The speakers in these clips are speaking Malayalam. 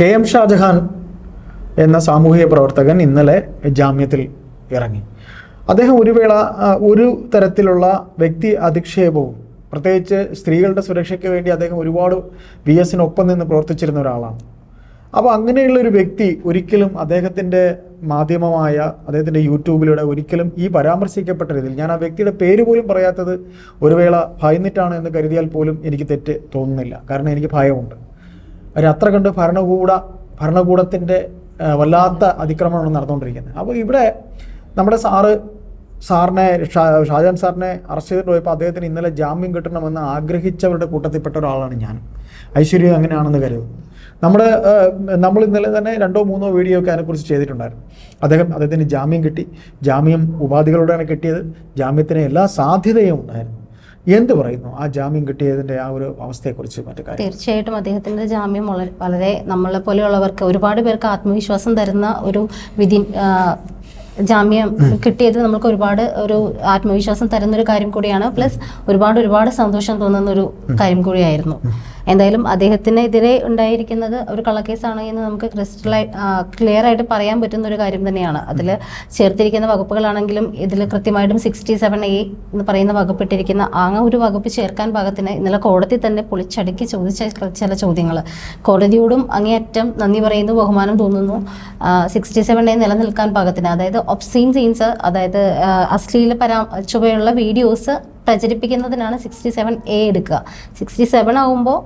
കെ എം ഷാജഹാൻ എന്ന സാമൂഹിക പ്രവർത്തകൻ ഇന്നലെ ജാമ്യത്തിൽ ഇറങ്ങി. അദ്ദേഹം ഒരു വേള ഒരു തരത്തിലുള്ള വ്യക്തി അധിക്ഷേപവും പ്രത്യേകിച്ച് സ്ത്രീകളുടെ സുരക്ഷയ്ക്ക് വേണ്ടി അദ്ദേഹം ഒരുപാട് വി എസിനൊപ്പം നിന്ന് പ്രവർത്തിച്ചിരുന്ന ഒരാളാണ്. അപ്പോൾ അങ്ങനെയുള്ള ഒരു വ്യക്തി ഒരിക്കലും അദ്ദേഹത്തിന്റെ മാധ്യമമായ അദ്ദേഹത്തിന്റെ യൂട്യൂബിലൂടെ ഒരിക്കലും ഈ പരാമർശിക്കപ്പെട്ട രീതിയിൽ ഞാൻ ആ വ്യക്തിയുടെ പേര് പോലും പറയാത്തത് ഒരു വേള ഭയന്നിട്ടാണ് എന്ന് കരുതിയാൽ പോലും എനിക്ക് തെറ്റ് തോന്നുന്നില്ല. കാരണം എനിക്ക് ഭയമുണ്ട്. അവർ അത്ര കണ്ട് ഭരണകൂട ഭരണകൂടത്തിന്റെ വല്ലാത്ത അതിക്രമമാണ് നടന്നുകൊണ്ടിരിക്കുന്നത്. അപ്പോൾ ഇവിടെ നമ്മുടെ സാറ് സാറിനെ ഷാജാൻ സാറിനെ അറസ്റ്റ് ചെയ്തിട്ട് പോയപ്പോൾ അദ്ദേഹത്തിന് ഇന്നലെ ജാമ്യം കിട്ടണമെന്ന് ആഗ്രഹിച്ചവരുടെ കൂട്ടത്തിൽപ്പെട്ട ഒരാളാണ് ഞാൻ. ഐശ്വര്യ അങ്ങനെയാണെന്ന് കരുതുന്നു. നമ്മുടെ നമ്മൾ ഇന്നലെ തന്നെ രണ്ടോ മൂന്നോ വീഡിയോ ഒക്കെ അതിനെക്കുറിച്ച് ചെയ്തിട്ടുണ്ടായിരുന്നു. അദ്ദേഹം അദ്ദേഹത്തിന് ജാമ്യം കിട്ടി. ജാമ്യം ഉപാധികളോടെയാണ് കിട്ടിയത്. ജാമ്യത്തിന് എല്ലാ സാധ്യതയും ഉണ്ടായിരുന്നു. എന്ത് പറയുന്നു? ആ ജാമ്യം കിട്ടിയതിന്റെ ആ ഒരു അവസ്ഥയെക്കുറിച്ച് മറ്റു കാര്യം തീർച്ചയായിട്ടും അദ്ദേഹത്തിന്റെ ജാമ്യം വളരെ വളരെ നമ്മളെ പോലെയുള്ളവർക്ക് ഒരുപാട് പേർക്ക് ആത്മവിശ്വാസം തരുന്ന ഒരു വിധി ജാമ്യം കിട്ടിയത് നമുക്ക് ഒരുപാട് ഒരു ആത്മവിശ്വാസം തരുന്ന ഒരു കാര്യം കൂടിയാണ്. പ്ലസ് ഒരുപാട് ഒരുപാട് സന്തോഷം തോന്നുന്ന ഒരു കാര്യം കൂടിയായിരുന്നു. എന്തായാലും അദ്ദേഹത്തിനെതിരെ ഉണ്ടായിരിക്കുന്നത് ഒരു കള്ളക്കേസാണ് എന്ന് നമുക്ക് ക്രിസ്റ്റലായി ക്ലിയർ ആയിട്ട് പറയാൻ പറ്റുന്ന ഒരു കാര്യം തന്നെയാണ്. അതിൽ ചേർത്തിരിക്കുന്ന വകുപ്പുകളാണെങ്കിലും ഇതിൽ കൃത്യമായിട്ടും സിക്സ്റ്റി സെവൻ എ എന്ന് പറയുന്ന വകുപ്പിട്ടിരിക്കുന്ന ആ ഒരു വകുപ്പ് ചേർക്കാൻ ഭാഗത്തിന് ഇന്നലെ കോടതി തന്നെ പൊളിച്ചടുക്കി ചോദിച്ച ചില ചോദ്യങ്ങൾ കോടതിയോടും അങ്ങേയറ്റം നന്ദി പറയുന്നു ബഹുമാനം തോന്നുന്നു. സിക്സ്റ്റി സെവൻ എ നിലനിൽക്കാൻ പാകത്തിന് അതായത് ഒബ്സീൻ സീൻസ് അതായത് അശ്ലീല പരാ ചുവയുള്ള വീഡിയോസ് പ്രചരിപ്പിക്കുന്നതിനാണ് സിക്സ്റ്റി സെവൻ എ എടുക്കുക. സിക്സ്റ്റി സെവൻ ആകുമ്പോൾ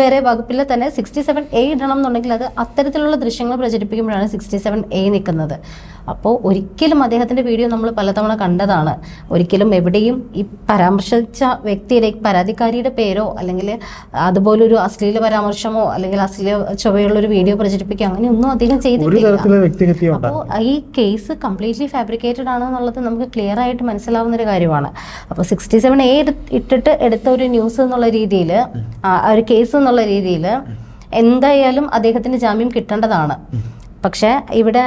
വേറെ വകുപ്പിൽ തന്നെ സിക്സ്റ്റി സെവൻ എ ഇടണം എന്നുണ്ടെങ്കിൽ അത് അത്തരത്തിലുള്ള ദൃശ്യങ്ങൾ പ്രചരിപ്പിക്കുമ്പോഴാണ് സിക്സ്റ്റി സെവൻ എ നിൽക്കുന്നത്. അപ്പോൾ ഒരിക്കലും അദ്ദേഹത്തിന്റെ വീഡിയോ നമ്മൾ പലതവണ കണ്ടതാണ്. ഒരിക്കലും എവിടെയും ഈ പരാമർശിച്ച വ്യക്തിയുടെ പരാതിക്കാരിയുടെ പേരോ അല്ലെങ്കിൽ അതുപോലൊരു അശ്ലീല പരാമർശമോ അല്ലെങ്കിൽ അശ്ലീല ചൊവ്വയുള്ളൊരു വീഡിയോ പ്രചരിപ്പിക്കുക അങ്ങനെയൊന്നും അദ്ദേഹം ചെയ്തിട്ടില്ല. അപ്പോൾ ഈ കേസ് കംപ്ലീറ്റ്ലി ഫാബ്രിക്കേറ്റഡ് ആണ് എന്നുള്ളത് നമുക്ക് ക്ലിയർ ആയിട്ട് മനസ്സിലാവുന്ന ഒരു കാര്യമാണ്. അപ്പോൾ സിക്സ്റ്റി സെവൻ എ ഇട്ടിട്ട് എടുത്ത ഒരു ന്യൂസ് എന്നുള്ള രീതിയിൽ ഒരു കേസ് എന്നുള്ള രീതിയിൽ എന്തായാലും അദ്ദേഹത്തിന് ജാമ്യം കിട്ടേണ്ടതാണ്. പക്ഷേ ഇവിടെ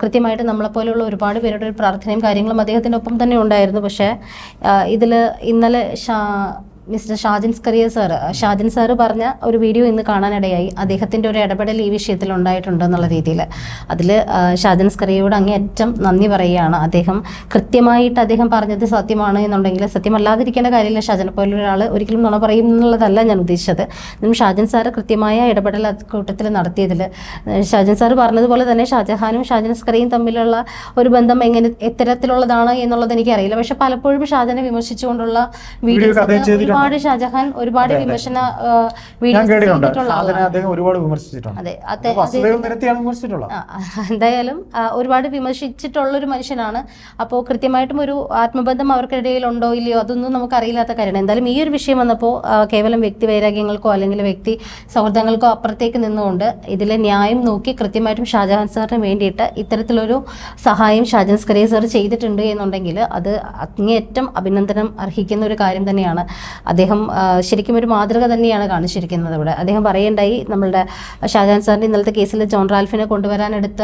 കൃത്യമായിട്ട് നമ്മളെപ്പോലെയുള്ള ഒരുപാട് പേരുടെ ഒരു പ്രാർത്ഥനയും കാര്യങ്ങളും അദ്ദേഹത്തിന്റെ ഒപ്പം തന്നെ ഉണ്ടായിരുന്നു. പക്ഷേ ഇതിൽ ഇന്നലെ mister Shajin Scaria sir Shajin sir പറഞ്ഞ ഒരു വീഡിയോ ഇന്ന് കാണാനിടയായി. അദ്ദേഹത്തിന്റെ ഒരു ഇടപെടൽ ഈ വിഷയത്തിൽ ഉണ്ടായിട്ടുണ്ട് എന്നുള്ള രീതിയിൽ. അതിൽ ഷാജിൻ സ്കറിയയോട് അങ്ങേയറ്റം നന്ദി പറയുകയാണ്. അദ്ദേഹം കൃത്യമായിട്ട് അദ്ദേഹം പറഞ്ഞത് സത്യമാണ് എന്നുണ്ടെങ്കിൽ സത്യമല്ലാതിരിക്കേണ്ട കാര്യമില്ല. ഷാജനെ പോലെ ഒരാൾ ഒരിക്കലും നുണ പറയും എന്നുള്ളതല്ല ഞാൻ ഉദ്ദേശിച്ചത്. എന്നും ഷാജിൻ സാറ് കൃത്യമായ ഇടപെടൽ കൂട്ടത്തിൽ നടത്തിയതിൽ ഷാജൻ സാർ പറഞ്ഞതുപോലെ തന്നെ ഷാജഹാനും ഷാജിൻ സ്കറിയും തമ്മിലുള്ള ഒരു ബന്ധം എങ്ങനെ എത്തരത്തിലുള്ളതാണ് എന്നുള്ളത് എനിക്കറിയില്ല. പക്ഷെ പലപ്പോഴും ഷാജനെ വിമർശിച്ചുകൊണ്ടുള്ള വീഡിയോസ് ചെയ്തിട്ടുണ്ട്. ഒരുപാട് ഷാജഹാൻ ഒരുപാട് വിമർശന എന്തായാലും ഒരുപാട് വിമർശിച്ചിട്ടുള്ള ഒരു മനുഷ്യനാണ്. അപ്പോൾ കൃത്യമായിട്ടും ഒരു ആത്മബന്ധം അവർക്കിടയിൽ ഉണ്ടോ ഇല്ലയോ അതൊന്നും നമുക്ക് അറിയില്ലാത്ത കാര്യമാണ്. എന്തായാലും ഈ ഒരു വിഷയം വന്നപ്പോൾ കേവലം വ്യക്തി വൈരാഗ്യങ്ങൾക്കോ അല്ലെങ്കിൽ വ്യക്തി സൗഹൃദങ്ങൾക്കോ അപ്പുറത്തേക്ക് നിന്നുകൊണ്ട് ഇതിലെ ന്യായം നോക്കി കൃത്യമായിട്ടും ഷാജഹാൻ സാറിന് വേണ്ടിയിട്ട് ഇത്തരത്തിലൊരു സഹായം ഷാജൻ സ്കറിയ സാർ ചെയ്തിട്ടുണ്ട് എന്നുണ്ടെങ്കിൽ അത് അങ്ങേയറ്റം അഭിനന്ദനം അർഹിക്കുന്ന ഒരു കാര്യം തന്നെയാണ്. അദ്ദേഹം ശരിക്കും ഒരു മാതൃക തന്നെയാണ് കാണിച്ചിരിക്കുന്നത് ഇവിടെ. അദ്ദേഹം പറയേണ്ടായി നമ്മളുടെ ഷാജാൻ സാറിന്റെ ഇന്നലത്തെ കേസിൽ ജോൺ റാൽഫിനെ കൊണ്ടുവരാൻ എടുത്ത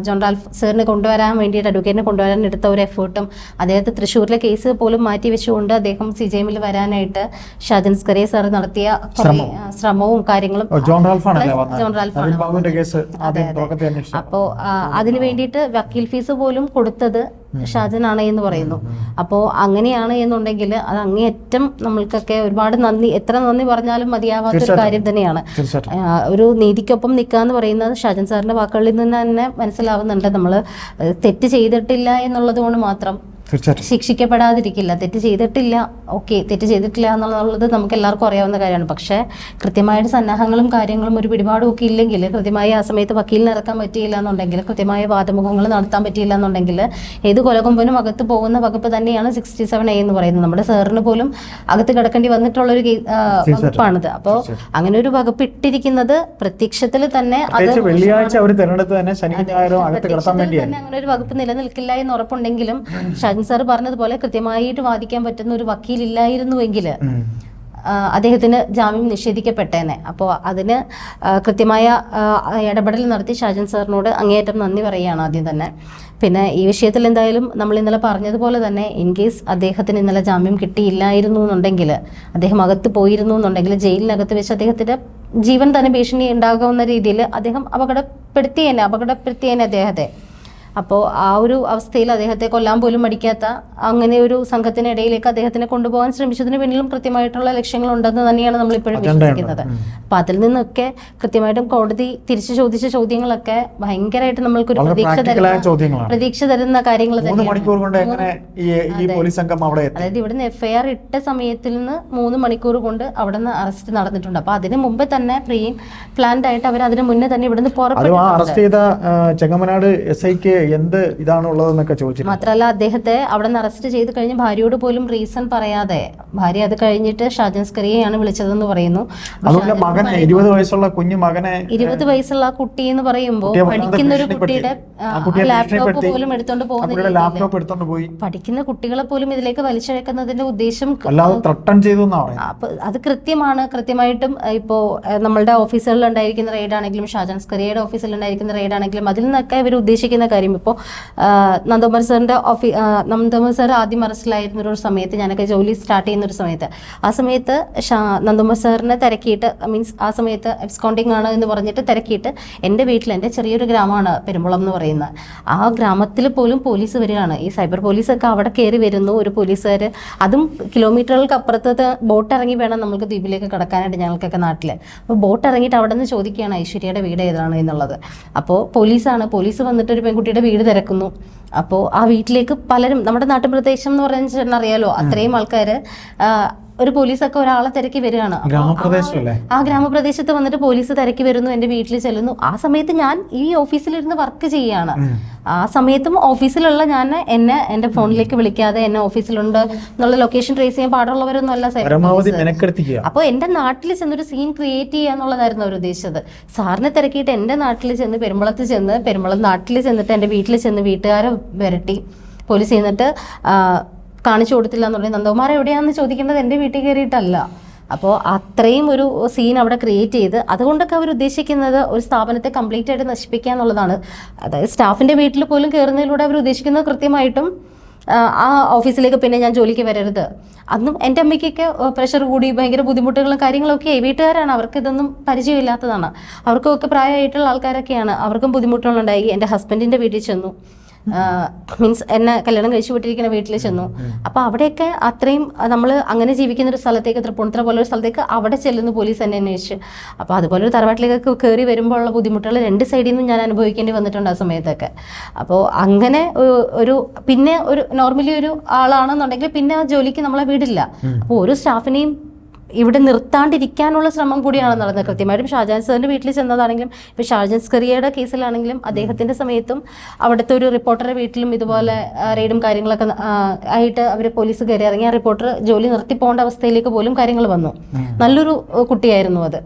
ജോൺ റാൽഫ് സാറിനെ കൊണ്ടുവരാൻ വേണ്ടിയിട്ട് അഡ്വക്കേറ്റിനെ കൊണ്ടുവരാൻ എടുത്ത ഒരു എഫേർട്ടും അദ്ദേഹത്തെ തൃശ്ശൂരിലെ കേസ് പോലും മാറ്റി വെച്ചുകൊണ്ട് അദ്ദേഹം സി ജെ എമ്മിൽ വരാനായിട്ട് ഷാജൻ സ്കറിയ സാർ നടത്തിയ ശ്രമവും. കാര്യങ്ങളും ജോൺ റാൽഫാണ് അപ്പോൾ അതിന് വേണ്ടിയിട്ട് വക്കീൽ ഫീസ് പോലും കൊടുത്തത് ഷാജനാണ് എന്ന് പറയുന്നു. അപ്പോൾ അങ്ങനെയാണ് എന്നുണ്ടെങ്കിൽ അത് അങ്ങേയറ്റം നമ്മൾക്കൊക്കെ ഒരുപാട് നന്ദി എത്ര നന്ദി പറഞ്ഞാലും മതിയാവാത്ത ഒരു കാര്യം തന്നെയാണ്. ഒരു നീതിക്കൊപ്പം നിൽക്കുക എന്ന് പറയുന്നത് ഷാജൻ സാറിന്റെ വാക്കുകളിൽ നിന്ന് തന്നെ മനസ്സിലാവുന്നുണ്ട്. നമ്മൾ തെറ്റ് ചെയ്തിട്ടില്ല എന്നുള്ളത് കൊണ്ട് മാത്രം. തീർച്ചയായിട്ടും. ശിക്ഷിക്കപ്പെടാതിരിക്കില്ല. തെറ്റ് ചെയ്തിട്ടില്ല. ഓക്കെ തെറ്റ് ചെയ്തിട്ടില്ല എന്നുള്ളത് നമുക്ക് എല്ലാവർക്കും അറിയാവുന്ന കാര്യമാണ്. പക്ഷേ കൃത്യമായിട്ട് സന്നാഹങ്ങളും കാര്യങ്ങളും ഒരു പിടിപാടും ഒക്കെ ഇല്ലെങ്കിൽ കൃത്യമായി ആ സമയത്ത് വക്കീലിന് ഇറക്കാൻ പറ്റിയില്ല എന്നുണ്ടെങ്കിൽ കൃത്യമായ വാദമുഖങ്ങൾ നടത്താൻ പറ്റിയില്ല എന്നുണ്ടെങ്കിൽ ഏത് കൊലകൊമ്പനും അകത്ത് പോകുന്ന വകുപ്പ് തന്നെയാണ് സിക്സ്റ്റി സെവൻ എ എന്ന് പറയുന്നത്. നമ്മുടെ സാറിന് പോലും അകത്ത് കിടക്കേണ്ടി വന്നിട്ടുള്ള ഒരു വകുപ്പാണിത്. അപ്പോൾ അങ്ങനെ ഒരു വകുപ്പ് ഇട്ടിരിക്കുന്നത് പ്രത്യക്ഷത്തിൽ തന്നെ അത് വെള്ളിയാഴ്ച അവർ തിരഞ്ഞെടുത്ത് തന്നെ ശനി ഞായറും അകത്ത് കിടത്താൻ വേണ്ടിയാണ് തന്നെ അങ്ങനെ ഒരു വകുപ്പ് നിലനിൽക്കില്ല എന്ന് ഉറപ്പുണ്ടെങ്കിലും ഷാജിൻ സാർ പറഞ്ഞതുപോലെ കൃത്യമായിട്ട് വാദിക്കാൻ പറ്റുന്ന ഒരു വക്കീലില്ലായിരുന്നുവെങ്കിൽ. അദ്ദേഹത്തിന് ജാമ്യം നിഷേധിക്കപ്പെട്ടേനെ. അപ്പോൾ അതിന് കൃത്യമായ ഇടപെടൽ നടത്തി ഷാജൻ സാറിനോട് അങ്ങേയറ്റം നന്ദി പറയുകയാണ് ആദ്യം തന്നെ. പിന്നെ ഈ വിഷയത്തിൽ എന്തായാലും നമ്മൾ ഇന്നലെ പറഞ്ഞതുപോലെ തന്നെ ഇൻ കേസ് അദ്ദേഹത്തിന് ഇന്നലെ ജാമ്യം കിട്ടിയില്ലായിരുന്നു എന്നുണ്ടെങ്കിൽ അദ്ദേഹം അകത്ത് പോയിരുന്നു എന്നുണ്ടെങ്കിൽ ജയിലിനകത്ത് വെച്ച് അദ്ദേഹത്തിന്റെ ജീവൻ തന്നെ ഭീഷണി ഉണ്ടാകാവുന്ന രീതിയിൽ അദ്ദേഹം അപകടപ്പെടുത്തിയേനെ അപകടപ്പെടുത്തിയേനെ അദ്ദേഹത്തെ. അപ്പോൾ ആ ഒരു അവസ്ഥയിൽ അദ്ദേഹത്തെ കൊല്ലാൻ പോലും മടിക്കാത്ത അങ്ങനെ ഒരു സംഘത്തിനിടയിലേക്ക് അദ്ദേഹത്തിനെ കൊണ്ടുപോകാൻ ശ്രമിച്ചതിന് പിന്നിലും കൃത്യമായിട്ടുള്ള ലക്ഷ്യങ്ങൾ ഉണ്ടെന്ന് തന്നെയാണ് നമ്മൾ ഇപ്പോഴും വിശ്വസിക്കുന്നത്. അപ്പൊ അതിൽ നിന്നൊക്കെ കൃത്യമായിട്ടും കോടതി തിരിച്ചു ചോദിച്ച ചോദ്യങ്ങളൊക്കെ ഭയങ്കരമായിട്ട് നമ്മൾക്കൊരു ഒരു പ്രതീക്ഷ തരുന്ന പ്രതീക്ഷ തരുന്ന കാര്യങ്ങൾ അതായത് ഇവിടുന്ന് എഫ്ഐആർ ഇട്ട സമയത്തിൽ നിന്ന് മൂന്ന് മണിക്കൂർ കൊണ്ട് അവിടെ നിന്ന് അറസ്റ്റ് നടന്നിട്ടുണ്ട്. അപ്പൊ അതിന് മുമ്പ് തന്നെ പ്രീ പ്ലാൻഡ് ആയിട്ട് അവർ അതിന് മുന്നേ തന്നെ ഇവിടുന്ന് അതും അറസ്റ്റ് ചെയ്ത ചെങ്ങമനാട് എസ് ഐക്ക് എന്ത് ഇതാണ് ഉള്ളതെന്നൊക്കെ ചോദിച്ചു മാത്രമല്ല അദ്ദേഹത്തെ അവിടെ നിന്ന് അറസ്റ്റ് ചെയ്ത് കഴിഞ്ഞ് ഭാര്യയോട് പോലും റീസൺ പറയാതെ ഭാര്യ അത് കഴിഞ്ഞിട്ട് ഷാജൻ സ്കറിയെയാണ് വിളിച്ചതെന്ന് പറയുന്നു. അതുപോലെ മകനെ ഇരുപത് വയസ്സുള്ള കുഞ്ഞു മകനെ ഇരുപത് വയസ്സുള്ള ആ കുട്ടി എന്ന് പറയുമ്പോൾ പഠിക്കുന്ന ഒരു കുട്ടിയുടെ ലാപ്ടോപ്പ് പോലും എടുത്തോണ്ട് ആ പോകുന്ന കുട്ടിയുടെ ലാപ്ടോപ്പ് എടുത്തോണ്ട് പോയി. പഠിക്കുന്ന കുട്ടികളെ പോലും ഇതിലേക്ക് വലിച്ചഴക്കുന്നതിന്റെ ഉദ്ദേശം ചെയ്തു അത് കൃത്യമാണ്. കൃത്യമായിട്ടും ഇപ്പോ നമ്മളുടെ ഓഫീസുകളിൽ ഉണ്ടായിരിക്കുന്ന റെയ്ഡ് ആണെങ്കിലും ഷാജൻ സ്കറിയയുടെ ഓഫീസിൽ ഉണ്ടായിരിക്കുന്ന റെയ്ഡ് ആണെങ്കിലും അതിൽ നിന്നൊക്കെ ഇവർ ഉദ്ദേശിക്കുന്ന കാര്യം ഇപ്പോൾ നന്ദകുമാർ സാറിന്റെ ഓഫീ നന്ദകുമാർ സാർ ആദ്യം അറസ്റ്റിലായിരുന്ന ഒരു സമയത്ത് ഞാനൊക്കെ ജോലി സ്റ്റാർട്ട് ചെയ്യുന്ന ഒരു സമയത്ത്. ആ സമയത്ത് നന്ദകുമാർ സാറിനെ തിരക്കിയിട്ട് മീൻസ് ആ സമയത്ത് എബ്സ്കോണ്ടിങ് ആണ് എന്ന് പറഞ്ഞിട്ട് തിരക്കിയിട്ട് എന്റെ വീട്ടിൽ എന്റെ ചെറിയൊരു ഗ്രാമമാണ് പെരുമ്പളം എന്ന് പറയുന്നത്. ആ ഗ്രാമത്തിൽ പോലും പോലീസ് വരികയാണ്. ഈ സൈബർ പോലീസൊക്കെ അവിടെ കയറി വരുന്നു. ഒരു പോലീസുകാർ അതും കിലോമീറ്ററുകൾക്ക് അപ്പുറത്തത്തെ ബോട്ട് ഇറങ്ങി വേണം നമുക്ക് ദ്വീപിലേക്ക് കടക്കാനായിട്ട് ഞങ്ങൾക്കൊക്കെ നാട്ടിൽ. അപ്പോൾ ബോട്ട് ഇറങ്ങിയിട്ട് അവിടെ നിന്ന് ചോദിക്കുകയാണ് ഐശ്വര്യയുടെ വീട് ഏതാണ്? എന്നുള്ളത്. അപ്പോൾ പോലീസാണ്. പോലീസ് വന്നിട്ട് ഒരു പെൺകുട്ടിയുടെ വീട് തിരക്കുന്നു. അപ്പോൾ ആ വീട്ടിലേക്ക് പലരും നമ്മുടെ നാട്ടുപ്രദേശം എന്ന് പറയുന്ന അറിയാലോ അത്രയും ആൾക്കാർ ഒരു പോലീസൊക്കെ ഒരാളെ തിരക്കി വരികയാണ്. ആ ഗ്രാമപ്രദേശത്ത് വന്നിട്ട് പോലീസ് തിരക്കി വരുന്നു എന്റെ വീട്ടിൽ ചെല്ലുന്നു. ആ സമയത്ത് ഞാൻ ഈ ഓഫീസിലിരുന്ന് വർക്ക് ചെയ്യാണ് ആ സമയത്തും ഓഫീസിലുള്ള ഞാൻ എന്നെ എന്റെ ഫോണിലേക്ക് വിളിക്കാതെ എന്നെ ഓഫീസിലുണ്ട് എന്നുള്ള ലൊക്കേഷൻ ട്രേസ് ചെയ്യാൻ പാടുള്ളവരൊന്നും അല്ല അപ്പൊ എന്റെ നാട്ടിൽ ചെന്നൊരു സീൻ ക്രിയേറ്റ് ചെയ്യുക എന്നുള്ളതായിരുന്നു അവർ ഉദ്ദേശിച്ചത്. സാറിനെ തിരക്കിയിട്ട് എന്റെ നാട്ടിൽ ചെന്ന് പെരുമ്പളത്ത് ചെന്ന് പെരുമ്പളം നാട്ടിൽ ചെന്നിട്ട് എന്റെ വീട്ടിൽ ചെന്ന് വീട്ടുകാരെ വരട്ടി. പോലീസ് ചെന്നിട്ട് ആ, കാണിച്ചു കൊടുത്തില്ല എന്നുണ്ടെങ്കിൽ നന്ദകുമാർ എവിടെയാണെന്ന് ചോദിക്കേണ്ടത് എന്റെ വീട്ടിൽ കയറിയിട്ടല്ല. അപ്പോൾ അത്രയും ഒരു സീൻ അവിടെ ക്രിയേറ്റ് ചെയ്ത് അതുകൊണ്ടൊക്കെ അവർ ഉദ്ദേശിക്കുന്നത് ഒരു സ്ഥാപനത്തെ കംപ്ലീറ്റ് ആയിട്ട് നശിപ്പിക്കുക എന്നുള്ളതാണ്. അതായത് സ്റ്റാഫിന്റെ വീട്ടിൽ പോലും കയറുന്നതിലൂടെ അവർ ഉദ്ദേശിക്കുന്നത് കൃത്യമായിട്ടും ആ, ഓഫീസിലേക്ക് പിന്നെ ഞാൻ ജോലിക്ക് വരരുത്. അന്നും എന്റെ അമ്മയ്ക്കൊക്കെ പ്രഷർ കൂടി ഭയങ്കര ബുദ്ധിമുട്ടുകളും കാര്യങ്ങളൊക്കെ വീട്ടുകാരാണ്. അവർക്ക് ഇതൊന്നും പരിചയമില്ലാത്തതാണ്. അവർക്കൊക്കെ പ്രായമായിട്ടുള്ള ആൾക്കാരൊക്കെയാണ്. അവർക്കും ബുദ്ധിമുട്ടുകളുണ്ടായി. എന്റെ ഹസ്ബൻഡിന്റെ വീട്ടിൽ ചെന്നു. മീൻസ് എന്നെ കല്യാണം കഴിച്ചു വിട്ടിരിക്കുന്ന വീട്ടിൽ ചെന്നു. അപ്പൊ അവിടെയൊക്കെ അത്രയും നമ്മൾ അങ്ങനെ ജീവിക്കുന്ന ഒരു സ്ഥലത്തേക്ക് തൃപ്പൂണിത്തുറ പോലെ ഒരു സ്ഥലത്തേക്ക് അവിടെ ചെല്ലുന്നു പോലീസ് എന്നെ അന്വേഷിച്ച്. അപ്പൊ അതുപോലെ ഒരു തറവാട്ടിലേക്കൊക്കെ കയറി വരുമ്പോഴുള്ള ബുദ്ധിമുട്ടുകൾ രണ്ട് സൈഡിൽ നിന്നും ഞാൻ അനുഭവിക്കേണ്ടി വന്നിട്ടുണ്ട് ആ സമയത്തൊക്കെ. അപ്പോൾ അങ്ങനെ ഒരു പിന്നെ ഒരു നോർമലി ഒരു ആളാണെന്നുണ്ടെങ്കിൽ പിന്നെ ആ ജോലിക്ക് നമ്മളെ വിടില്ല. അപ്പോൾ ഒരു സ്റ്റാഫിനെയും ഇവിടെ നിർത്താണ്ടിരിക്കാനുള്ള ശ്രമം കൂടിയാണ് നടന്നത്. കൃത്യമായിട്ടും ഷാജാൻ സാറിന്റെ വീട്ടിൽ ചെന്നതാണെങ്കിലും ഇപ്പോൾ ഷാജാൻ സ്കറിയയുടെ കേസിലാണെങ്കിലും അദ്ദേഹത്തിന്റെ സമയത്തും അവിടുത്തെ ഒരു റിപ്പോർട്ടറുടെ വീട്ടിലും ഇതുപോലെ റെയ്ഡും കാര്യങ്ങളൊക്കെ ആയിട്ട് അവർ പോലീസ് കയറി ഇറങ്ങി ആ റിപ്പോർട്ടർ ജോലി നിർത്തി പോകേണ്ട അവസ്ഥയിലേക്ക് പോലും കാര്യങ്ങൾ വന്നു. നല്ലൊരു കുട്ടിയായിരുന്നു അത്.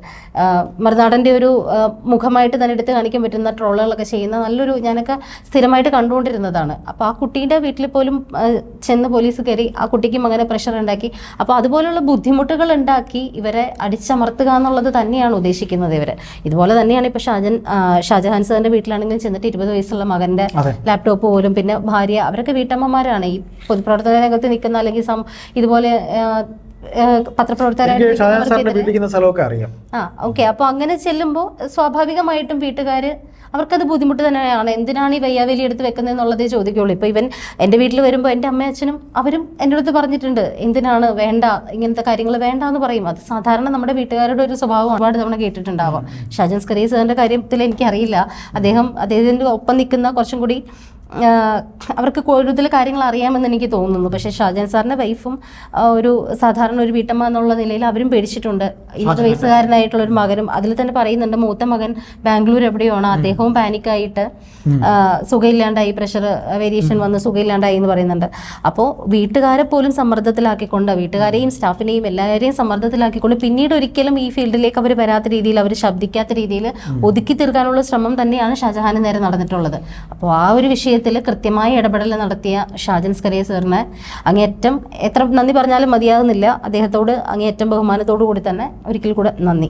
മറുനാടന്റെ ഒരു മുഖമായിട്ട് തന്നെ എടുത്ത് കാണിക്കാൻ പറ്റുന്ന ട്രോളുകളൊക്കെ ചെയ്യുന്ന നല്ലൊരു ഞാനൊക്കെ സ്ഥിരമായിട്ട് കണ്ടുകൊണ്ടിരുന്നതാണ്. അപ്പോൾ ആ കുട്ടീന്റെ വീട്ടിൽ പോലും ചെന്ന് പോലീസ് കയറി ആ കുട്ടിക്കും അങ്ങനെ പ്രഷർ ഉണ്ടാക്കി. അപ്പോൾ അതുപോലുള്ള ബുദ്ധിമുട്ടുകൾ ഉണ്ടാക്കി ഇവരെ അടിച്ചമർത്തുക എന്നുള്ളത് തന്നെയാണ് ഉദ്ദേശിക്കുന്നത് ഇവർ ഇതുപോലെ തന്നെയാണ് ഇപ്പോൾ ഷാജൻ ഷാജഹാൻ സാറിന്റെ വീട്ടിലാണെങ്കിലും ചെന്നിട്ട് ഇരുപത് വയസ്സുള്ള മകന്റെ ലാപ്ടോപ്പ് പോലും പിന്നെ ഭാര്യ അവരൊക്കെ വീട്ടമ്മമാരാണ്. ഈ പൊതുപ്രവർത്തന രംഗത്ത് നിൽക്കുന്ന അല്ലെങ്കിൽ സം ഇതുപോലെ പത്രപ്രവർത്തകരായിട്ട് ആ ഓക്കെ. അപ്പോൾ അങ്ങനെ ചെല്ലുമ്പോൾ സ്വാഭാവികമായിട്ടും വീട്ടുകാർ അവർക്കത് ബുദ്ധിമുട്ട് തന്നെയാണ്. എന്തിനാണ് ഈ വയ്യാവേലി എടുത്ത് വെക്കുന്നത് എന്നുള്ളതേ ചോദിക്കുള്ളൂ. ഇപ്പോൾ ഇവൻ എന്റെ വീട്ടിൽ വരുമ്പോൾ എന്റെ അമ്മയും അച്ഛനും അവരും എന്റെ അടുത്ത് പറഞ്ഞിട്ടുണ്ട് എന്തിനാണ് വേണ്ട ഇങ്ങനത്തെ കാര്യങ്ങൾ വേണ്ട എന്ന് പറയും. അത് സാധാരണ നമ്മുടെ വീട്ടുകാരുടെ ഒരു സ്വഭാവം ഒരുപാട് തവണ കേട്ടിട്ടുണ്ടാവാം. ഷാജൻ സ്കറി സാറിന്റെ കാര്യത്തിൽ എനിക്കറിയില്ല. അദ്ദേഹം അദ്ദേഹത്തിന്റെ ഒപ്പം നിൽക്കുന്ന കുറച്ചും കൂടി അവർക്ക് കൂടുതൽ കാര്യങ്ങൾ അറിയാമെന്ന് എനിക്ക് തോന്നുന്നു. പക്ഷേ ഷാജാൻ സാറിന്റെ വൈഫും ഒരു സാധാരണ ഒരു വീട്ടമ്മ എന്നുള്ള നിലയിൽ അവരും പേടിച്ചിട്ടുണ്ട്. ഇരുപത് വയസ്സുകാരനായിട്ടുള്ള ഒരു മകനും അതിൽ തന്നെ പറയുന്നുണ്ട് മൂത്ത മകൻ ബാംഗ്ലൂർ എവിടെയാണ്? അദ്ദേഹവും പാനിക്കായിട്ട് സുഖമില്ലാണ്ടായി പ്രഷർ വേരിയേഷൻ വന്ന് സുഖമില്ലാണ്ടായി എന്ന് പറയുന്നുണ്ട്. അപ്പോൾ വീട്ടുകാരെ പോലും സമ്മർദ്ദത്തിലാക്കിക്കൊണ്ട് വീട്ടുകാരെയും സ്റ്റാഫിനെയും എല്ലാവരെയും സമ്മർദ്ദത്തിലാക്കിക്കൊണ്ട് പിന്നീട് ഒരിക്കലും ഈ ഫീൽഡിലേക്ക് അവർ വരാത്ത രീതിയിൽ അവർ ശബ്ദിക്കാത്ത രീതിയിൽ ഒതുക്കി തീർക്കാനുള്ള ശ്രമം തന്നെയാണ് ഷാജഹാന് നേരെ നടന്നിട്ടുള്ളത്. അപ്പോൾ ആ ഒരു വിഷയത്തിൽ വിഷയത്തിൽ കൃത്യമായ ഇടപെടൽ നടത്തിയ ഷാജൻ സ്കറിയ സാറിന് അങ്ങേയറ്റം എത്ര നന്ദി പറഞ്ഞാലും മതിയാകുന്നില്ല അദ്ദേഹത്തോട് അങ്ങേയറ്റം ബഹുമാനത്തോടു കൂടി തന്നെ ഒരിക്കൽ കൂടെ നന്ദി.